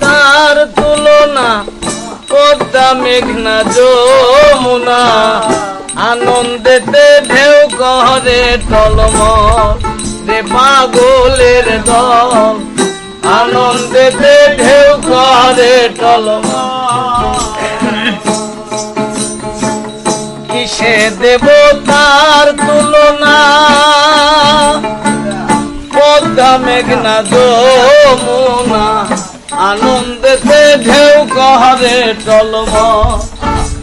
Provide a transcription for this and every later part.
তার তুলনা, পদ্মা মেঘনা যমুনা। আনন্দেতে ঢেউ করে টলম রে পাগলের দল। আনন্দেতে ঢেউ করে টলম কিসে দেব তার তুলনা? পদ্মা মেঘনা যমুনা। আনন্দেতে ঢেউ কহরে টলম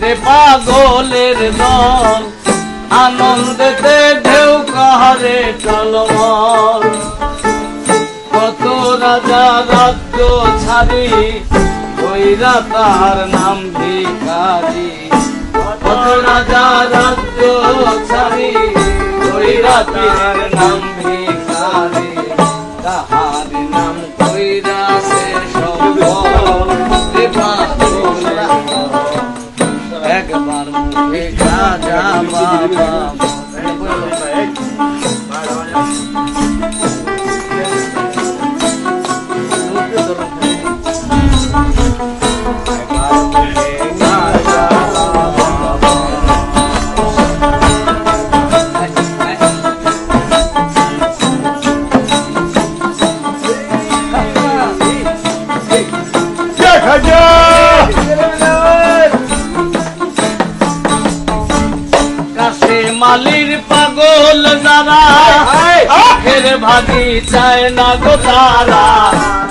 রে পাগলের দল, আনন্দেতে ঢেউ কহরে টলম কত রাজা রাজ্য ছাড়ি কইরা তার নাম ভিখারি। কত রাজা রাজ্য ছাড়ি কইরা তার নাম পাগল যারা আখের ভাগি চায় না গো তারা।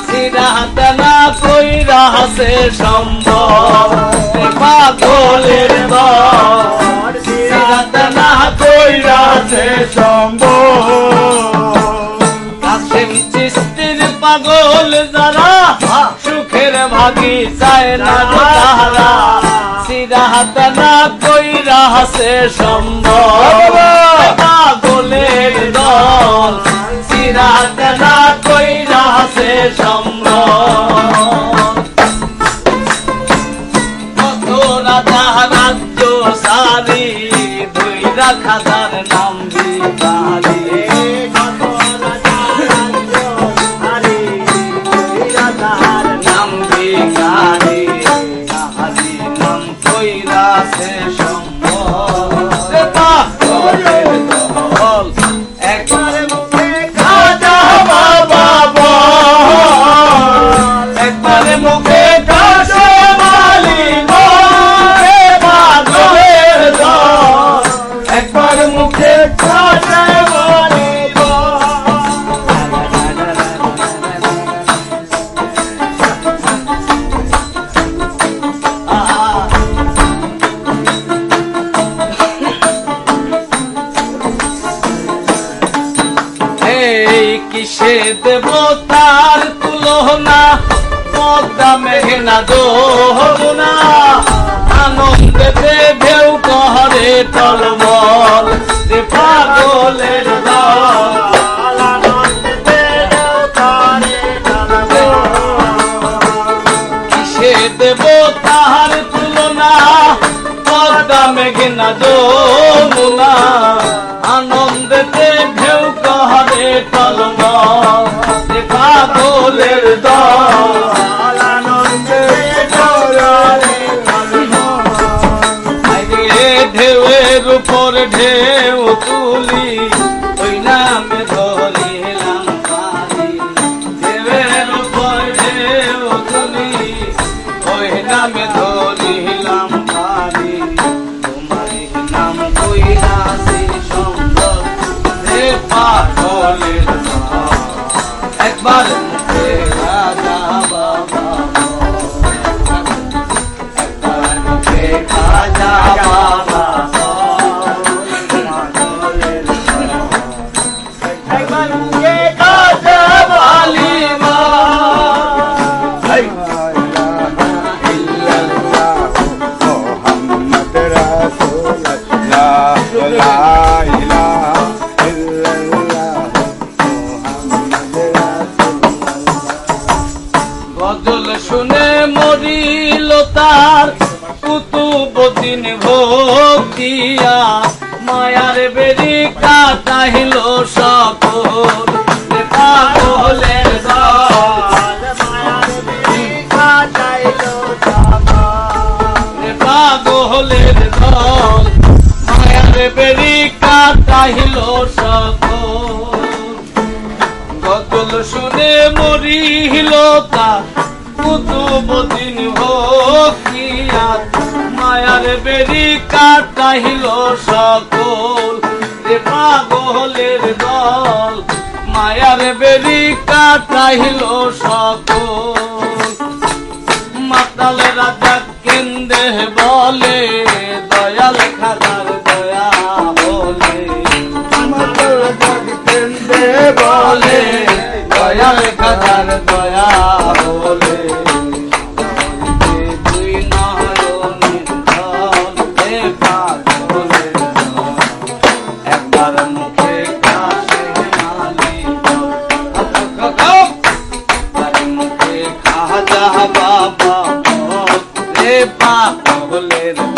সিরাহাত না কইরা হাসে সম্ভব পাগলের দল। সিরাহাত না কইরা হাসে কাসেম চিস্তির পাগল যারা সুখের ভাগি চায় না গো তারা। সিরাহাত না কইরা হাসে সম্ভব। সিরাহাত না কইরা সে রাজ্য সারি দুই রাখাদার কিসে দেব তার তুলনা পদ্মা মেঘনা দোহনা। দেব তাহার তুলনা। পদ্মা মেঘনা যমুনা। আনন্দেতে ঢেউ কহারে টলম দেখা পাগলের দল Father. মরিল তার কুতুবদিন ভোগ দিয়া মায়ার বেরি কাটাহিল সকল। পাগলের পাগলের দল। মায়ার বেরি কাটাহিল সকল। গদল শুনে মরিল তার কুতুবদিন ভকিয়া মায়ার বেরি কাটাইল সকল। রে পাগলের দল, মায়ার বেরি কাটাইল সকল। মাতাল রাজা কেন্দ্রে বল little